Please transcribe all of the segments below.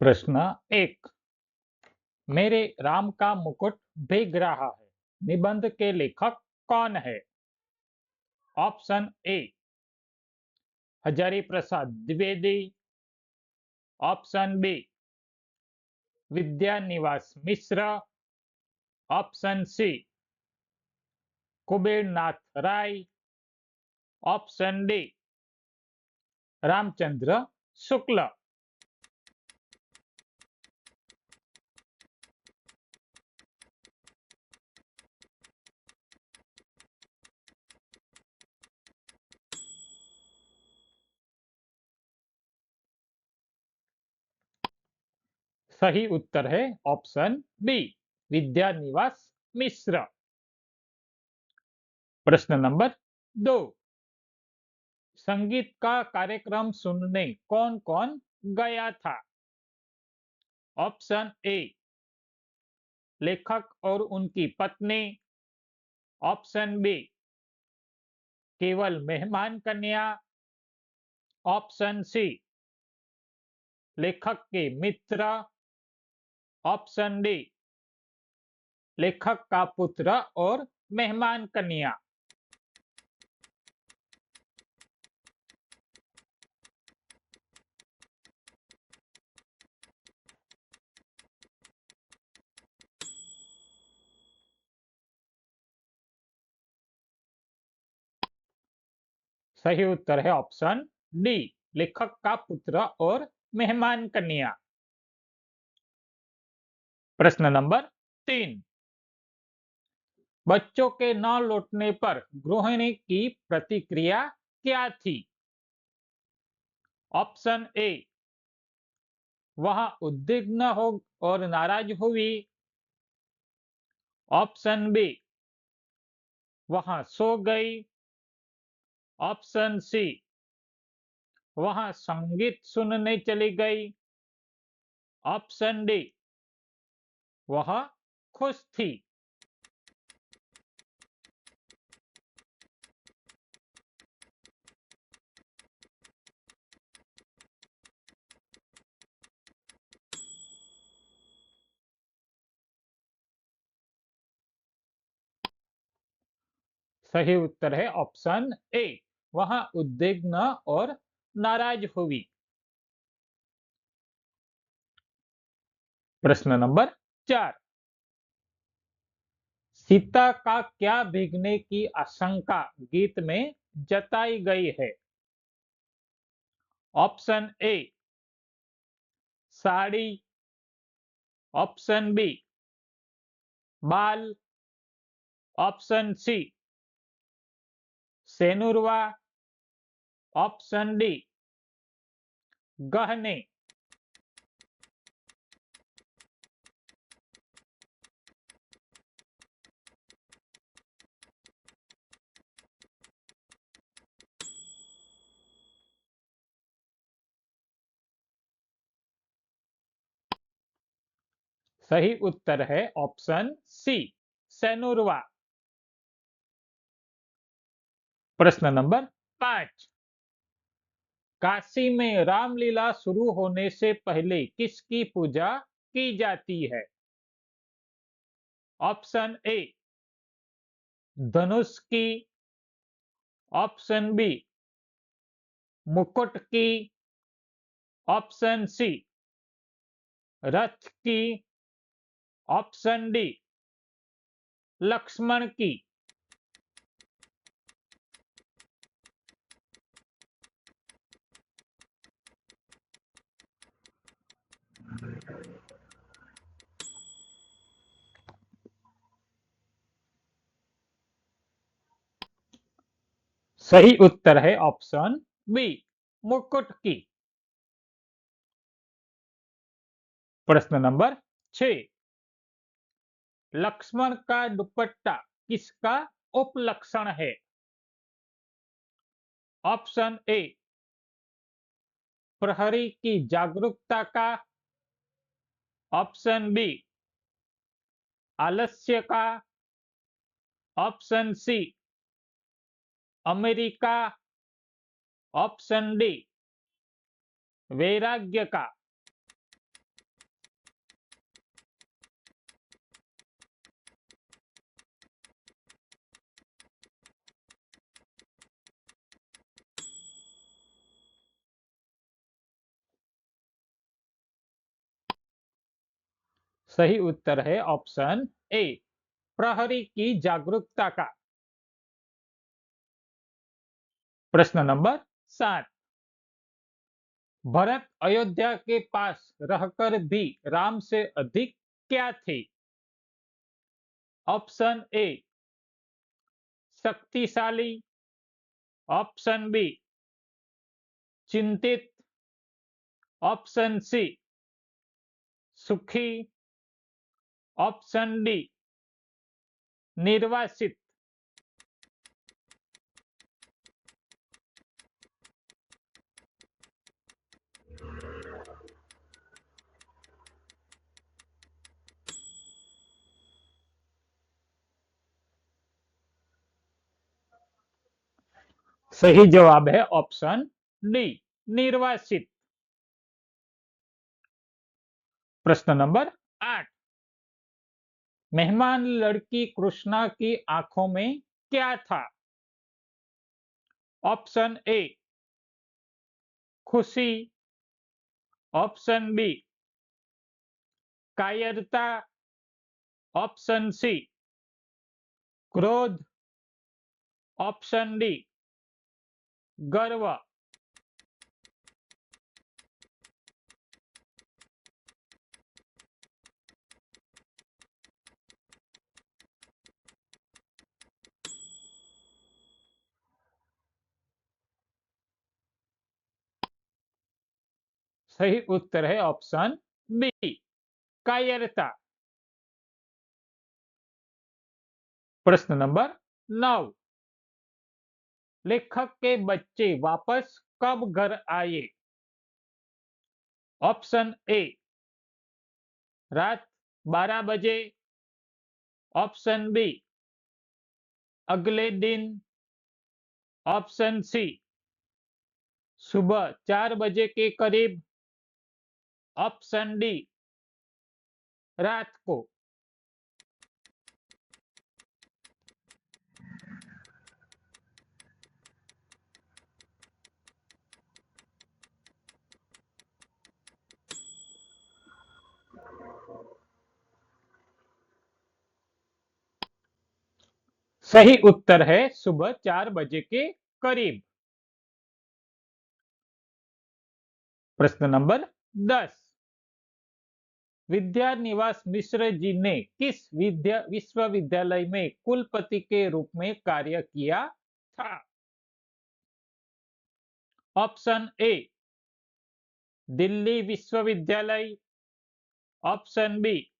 प्रश्न एक, मेरे राम का मुकुट भीग रहा है, निबंध के लेखक कौन है? Option A Hazari Prasad Dwivedi. Option B, Vidya Niwas Mishra. Option C, Kubernath Rai. Option D, Ramchandra Shukla. सही उत्तर है ऑप्शन बी विद्या निवास मिश्र। प्रश्न नंबर दो, संगीत का कार्यक्रम सुनने कौन कौन गया था? ऑप्शन ए, लेखक और उनकी पत्नी। ऑप्शन बी, केवल मेहमान कन्या। ऑप्शन सी, लेखक के मित्र। ऑप्शन डी, लेखक का पुत्र और मेहमान कन्या। सही उत्तर है ऑप्शन डी, लेखक का पुत्र और मेहमान कन्या। प्रश्न नंबर तीन। बच्चों के न लौटने पर गृहिणी की प्रतिक्रिया क्या थी? ऑप्शन ए, वह उद्विग्न हो और नाराज़ हुई। ऑप्शन बी, वहाँ सो गई। ऑप्शन सी, वहाँ संगीत सुनने चली गई। ऑप्शन डी वह खुश थी। सही उत्तर है ऑप्शन ए। वहाँ उद्विग्न और नाराज़ हुई। प्रश्न नंबर चार। सीता का क्या भीगने की आशंका गीत में जताई गई है? Option A, sari. Option B, बाल। ऑप्शन सी, सेनुरवा। ऑप्शन डी, गहने। सही उत्तर है ऑप्शन सी, सेनुरवा। प्रश्न नंबर पाँच। काशी में रामलीला शुरू होने से पहले किसकी पूजा की जाती है? ऑप्शन ए, धनुष की। ऑप्शन बी, मुकुट की। ऑप्शन सी, रथ की। ऑप्शन डी लक्ष्मण की। सही उत्तर है ऑप्शन बी मुकुट की। प्रश्न नंबर छ लक्ष्मण का दुपट्टा किसका उपलक्षण है? ऑप्शन ए, प्रहरी की जागरूकता का। ऑप्शन बी, आलस्य का। Option C, America. Option D, वैराग्य का। सही उत्तर है ऑप्शन ए, प्रहरी की जागरूकता का। प्रश्न नंबर सात, भरत अयोध्या के पास रहकर भी राम से अधिक क्या थे? ऑप्शन ए, शक्तिशाली। ऑप्शन बी, चिंतित। ऑप्शन सी, सुखी। ऑप्शन डी निर्वासित। सही जवाब है ऑप्शन डी निर्वासित। प्रश्न नंबर आठ मेहमान लड़की कृष्णा की आँखों में क्या था? ऑप्शन ए, खुशी। ऑप्शन बी, कायरता। ऑप्शन सी, क्रोध। ऑप्शन डी, गर्व। सही उत्तर है ऑप्शन बी, कायरता। प्रश्न नंबर नौ। लेखक के बच्चे वापस कब घर आए? ऑप्शन ए, रात 12 बजे। ऑप्शन बी, अगले दिन। ऑप्शन सी, सुबह चार बजे के करीब। ऑप्शन डी रात को। सही उत्तर है सुबह चार बजे के करीब। प्रश्न नंबर दस। विद्या निवास मिश्र जी ने किस विद्या, विश्वविद्यालय में कुलपति के रूप में कार्य किया था? ऑप्शन ए, दिल्ली विश्वविद्यालय। ऑप्शन बी,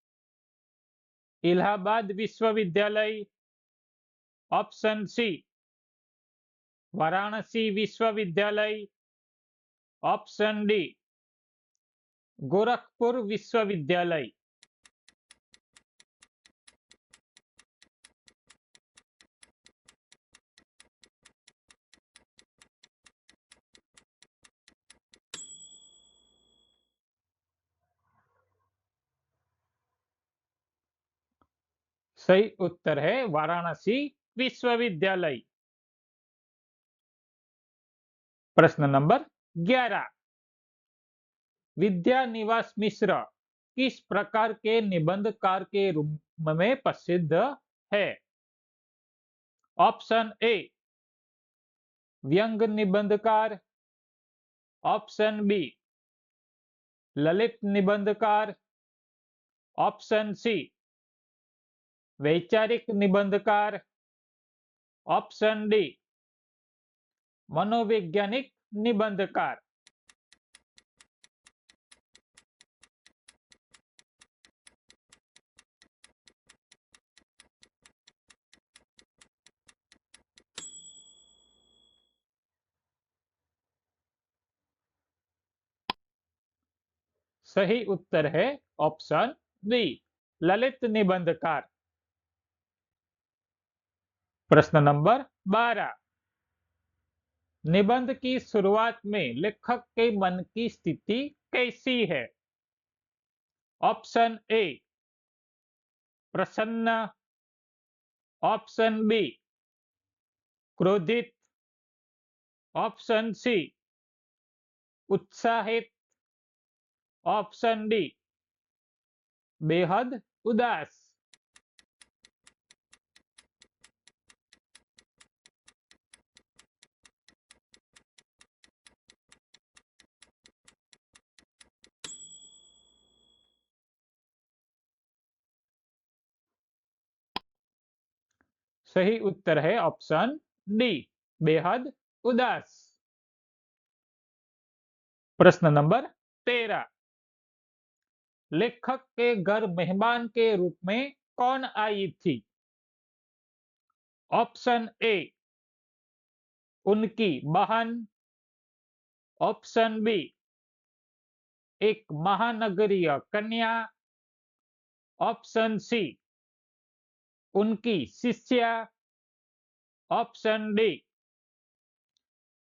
इलाहाबाद विश्वविद्यालय। ऑप्शन सी, वाराणसी विश्वविद्यालय। ऑप्शन डी गोरखपुर विश्वविद्यालय। सही उत्तर है वाराणसी विश्वविद्यालय। प्रश्न नंबर 11 विद्या निवास मिश्र किस प्रकार के निबंधकार के रूप में प्रसिद्ध है? ऑप्शन ए, व्यंग निबंधकार। ऑप्शन बी, ललित निबंधकार। ऑप्शन सी, वैचारिक निबंधकार। ऑप्शन डी, मनोवैज्ञानिक निबंधकार। सही उत्तर है ऑप्शन बी, ललित निबंधकार। प्रश्न नंबर 12 निबंध की शुरुआत में लेखक के मन की स्थिति कैसी है? ऑप्शन ए, प्रसन्न। ऑप्शन बी, क्रोधित। ऑप्शन सी, उत्साहित। ऑप्शन डी बेहद उदास। सही उत्तर है ऑप्शन डी बेहद उदास। प्रश्न नंबर तेरह। लेखक के घर मेहमान के रूप में कौन आई थी? ऑप्शन ए, उनकी बहन। ऑप्शन बी, एक महानगरीय कन्या। ऑप्शन सी, उनकी शिष्या। ऑप्शन डी,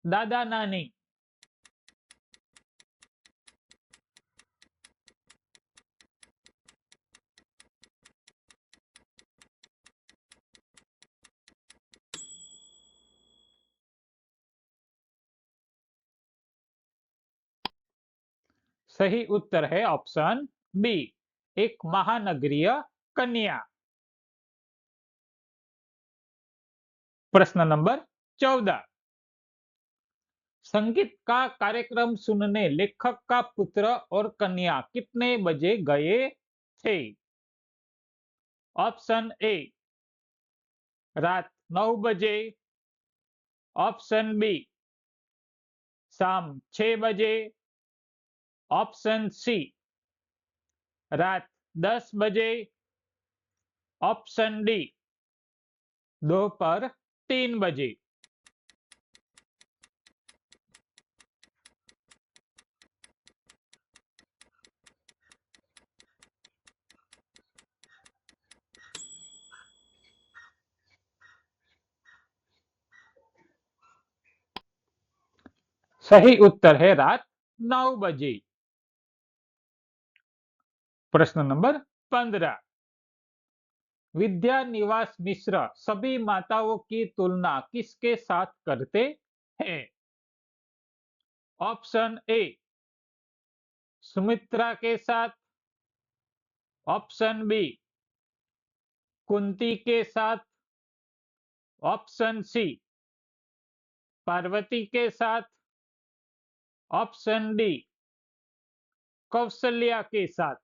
दादा नानी। सही उत्तर है ऑप्शन बी एक महानगरीय कन्या। प्रश्न नंबर चौदह। संगीत का कार्यक्रम सुनने लेखक का पुत्र और कन्या कितने बजे गए थे? ऑप्शन ए रात नौ बजे। ऑप्शन बी शाम छह बजे। ऑप्शन सी, रात दस बजे। ऑप्शन डी, दोपहर तीन बजे। सही उत्तर है रात नौ बजे। प्रश्न नंबर पंद्रह। विद्या निवास मिश्र, सभी माताओं की तुलना किसके साथ करते हैं? ऑप्शन ए, सुमित्रा के साथ। ऑप्शन बी, कुंती के साथ। ऑप्शन सी, पार्वती के साथ। ऑप्शन डी, कौशल्या के साथ।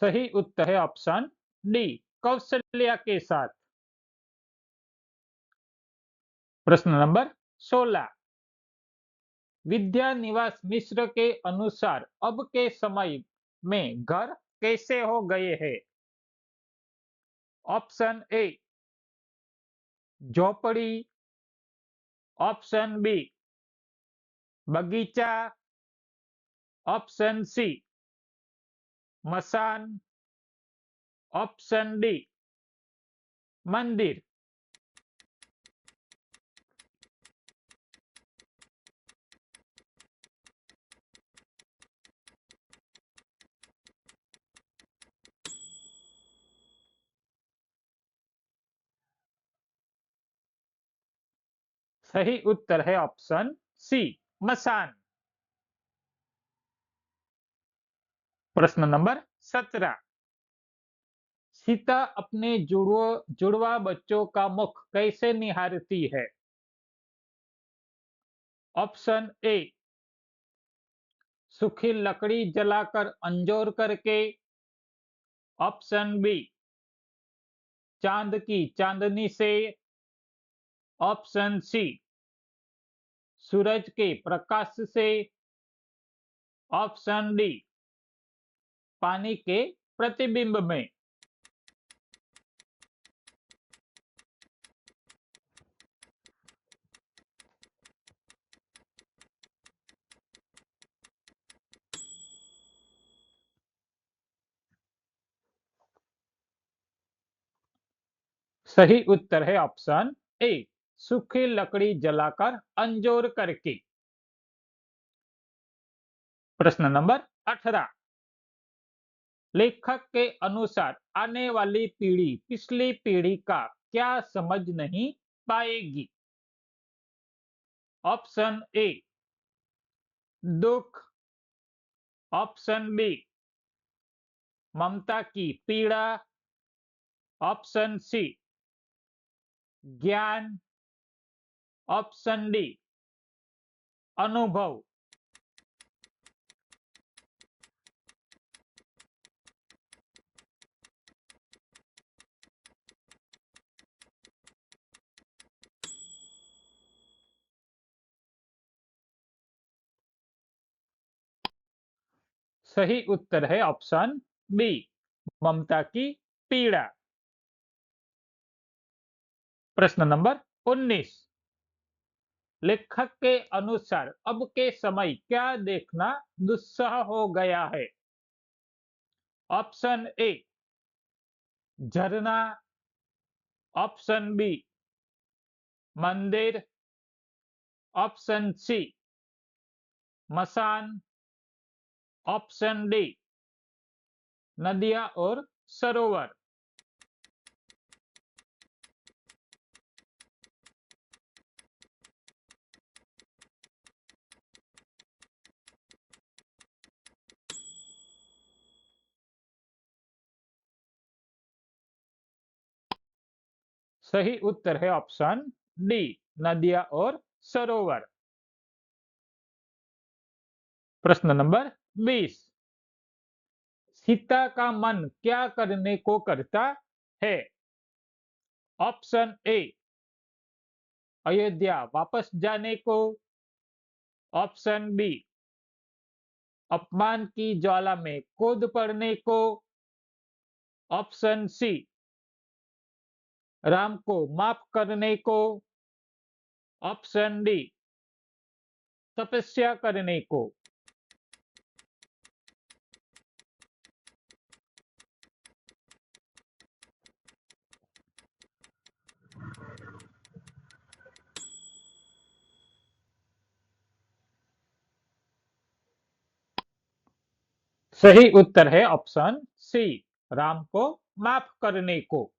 सही उत्तर है ऑप्शन डी, कौशल्या के साथ। प्रश्न नंबर 16 विद्या निवास मिश्र के अनुसार अब के समय में घर कैसे हो गए हैं? ऑप्शन ए, झोपड़ी। ऑप्शन बी, बगीचा। ऑप्शन सी मसान ऑप्शन डी मंदिर। सही उत्तर है ऑप्शन सी मसान। प्रश्न नंबर सत्रह। सीता अपने जुड़वा जुड़वा बच्चों का मुख कैसे निहारती है? ऑप्शन ए, सूखी लकड़ी जलाकर अंजोर करके। ऑप्शन बी, चाँद की चांदनी से। ऑप्शन सी, सूरज के प्रकाश से। ऑप्शन डी पानी के प्रतिबिंब में। सही उत्तर है ऑप्शन ए, सूखी लकड़ी जलाकर अंजोर करके। प्रश्न नंबर अठारह। लेखक के अनुसार आने वाली पीढ़ी, पिछली पीढ़ी का क्या समझ नहीं पाएगी? ऑप्शन ए, दुख। ऑप्शन बी, ममता की पीड़ा। ऑप्शन सी, ज्ञान। ऑप्शन डी, अनुभव। सही उत्तर है ऑप्शन बी, ममता की पीड़ा। प्रश्न नंबर 19 लेखक के अनुसार अब के समय क्या देखना दुस्सह हो गया है? ऑप्शन ए, झरना। ऑप्शन बी, मंदिर। ऑप्शन सी, मसान। ऑप्शन डी, नदियाँ और सरोवर। सही उत्तर है ऑप्शन डी, नदियाँ और सरोवर। प्रश्न नंबर 20 सीता का मन क्या करने को करता है? ऑप्शन ए, अयोध्या वापस जाने को। ऑप्शन बी, अपमान की ज्वाला में कूद पड़ने को। ऑप्शन सी, राम को माफ़ करने को। ऑप्शन डी, तपस्या करने को। सही उत्तर है ऑप्शन सी राम को माफ़ करने को।